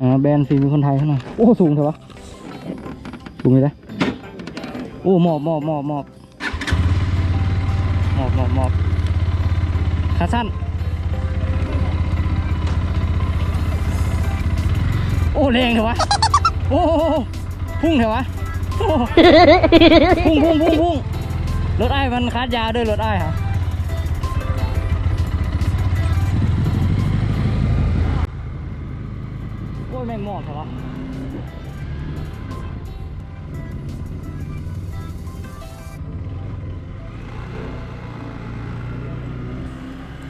อ่าแบรนด์ฝีมือคนไทยเท่านั้นโอ้สูงเถอะวะสูงเลยนะโอ้หมอบหมอบหมอบหมอบหมอบหมอบหมอบขาสั้นโอ้แรงเถอะวะโอ้พุ่งเถอะวะพุ่งพุ่งพุ่งพุ่งรถไอ้มันคาดยาด้วยรถไอ้ค่ะ หมอกเหรอ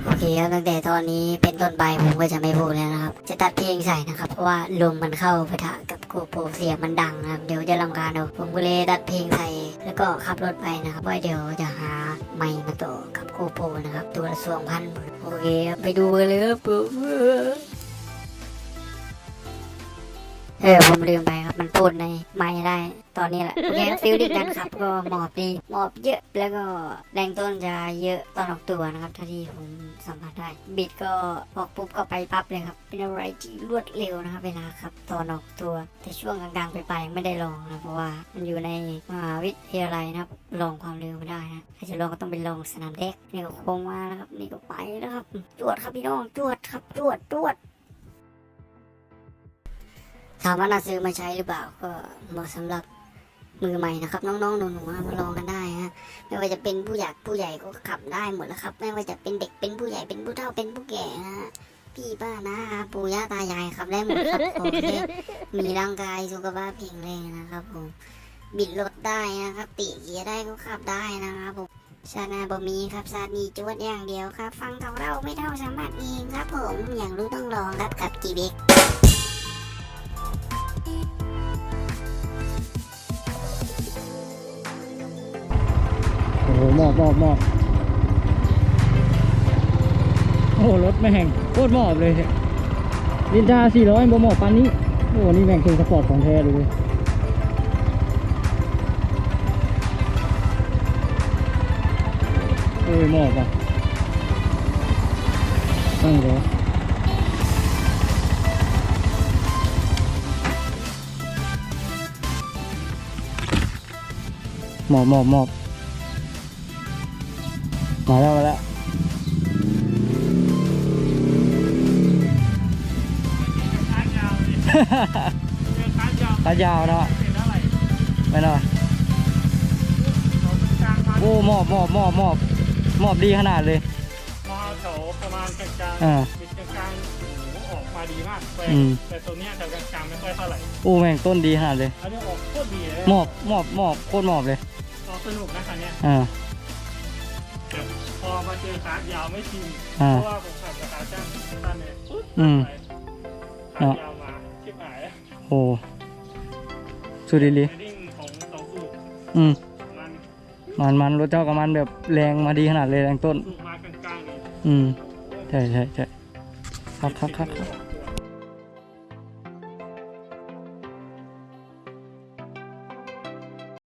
โอเคครับตั้งแต่ตอนนี้เป็นต้นไปผมก็จะไม่พูดแล้วนะครับ จะตัดเพลงใส่นะครับ เพราะว่าลมมันเข้าปะทะกับโกโปรเสียงมันดังนะครับ เดี๋ยวจะรำคาญเอาผมก็เลยตัดเพลงใส่แล้วก็ขับรถไปนะครับว่าเดี๋ยวจะหาไมค์มาต่อกับโกโปรนะครับ ตัวละสองพันโอเคไปดูกันเลยครับผม เออผมลืมไปครับ มันพูดในไมค์ได้ ตอนนี้แหละโอเคฟิลลิ่งกันครับ ก็หมอบดีหมอบเยอะแล้วก็แรงต้นจะเยอะตอนออกตัวนะครับเท่าที่ผมสัมผัสได้ บิดก็ออกปุ๊บก็ไปปั๊บเลยครับ เป็นอะไรที่รวดเร็วนะครับเวลาครับตอนออกตัว แต่ช่วงกลางๆไปไปไม่ได้ลองนะเพราะว่ามันอยู่ในมหาวิทยาลัยนะครับลองความเร็วไม่ได้นะถ้าจะลองก็ต้องไปลองสนามเด็กนี่ก็โค้งมาแล้วครับนี่ก็ไปแล้วครับจวดครับพี่น้องจวดครับจวดจวด ถามว่าน่าซื้อมาใช้หรือเปล่าก็เหมาะสำหรับมือใหม่นะครับ น้องๆหนูๆมาลองกันได้ฮะไม่ว่าจะเป็นผู้ใหญ่ผู้ใหญ่ก็ขับได้หมดแล้วครับ ไม่ว่าจะเป็นเด็กเป็นผู้ใหญ่เป็นผู้เฒ่าเป็นผู้แก่ฮะพี่ป้านะปู่ย่าตายายครับได้หมดครับขอแค่มีร่างกายสุขภาพแข็งแรงนะครับผมบิดรถได้นะครับติเกียร์ได้ก็ขับได้นะครับผมชาติหนาบ่มีครับชาตินี้จวดอย่างเดียวครับ ฟังเท่าเราไม่เท่าสามารถเองครับผมอย่างรู้ต้องลองครับกับกีเบก หหมอบหมอบหมอบโอ้โหรถแม่งโคตรหมอบเลยลินดา400บ่หมอบปานนี้ โอ้นี่แม่งเครื่องสปอร์ตของแท้เลยเว้ยโอ้ยหมอบอะตั้งเลยหมอบหมอบหมอบ มาแล้วมาแล้วค้ายาวเลยเจอค้ายาวขายาวเนาะเป็นเท่าไหร่ไม่เนาะเราเป็นกลางมาโอ้หมอบหมอบหมอบหมอบหมอบดีขนาดเลยมาแถวประมาณกลางกลางอ่าเป็นกลางกลางโอ้โหออกมาดีมากแต่อืมแต่ตัวเนี้ยแถวกลางกลางไม่ค่อยเท่าไหร่โอ้แม่งต้นดีขนาดเลยอันนี้ออกโคตรดีเลยหมอบหมอบหมอบโคตรหมอบเลยออกสนุกนะคันเนี้ยอ่าแต่ พอมาเจอคาร์ดยาวไม่ชินอ่าเพราะว่าผมขับกับขาจ้างสั้นเนี่ยปุ๊บอืม ไปคาร์ดยาวมาชิบหายโอ้สุดดีลีไดิ้งของสองสูบอืม มันมันมันรถเจ้ากับมันแบบแรงมาดีขนาดเลยแรงต้น สูบมากลางกลางๆนี่อืม ใช่ใช่ใช่ครับครับครับครับออก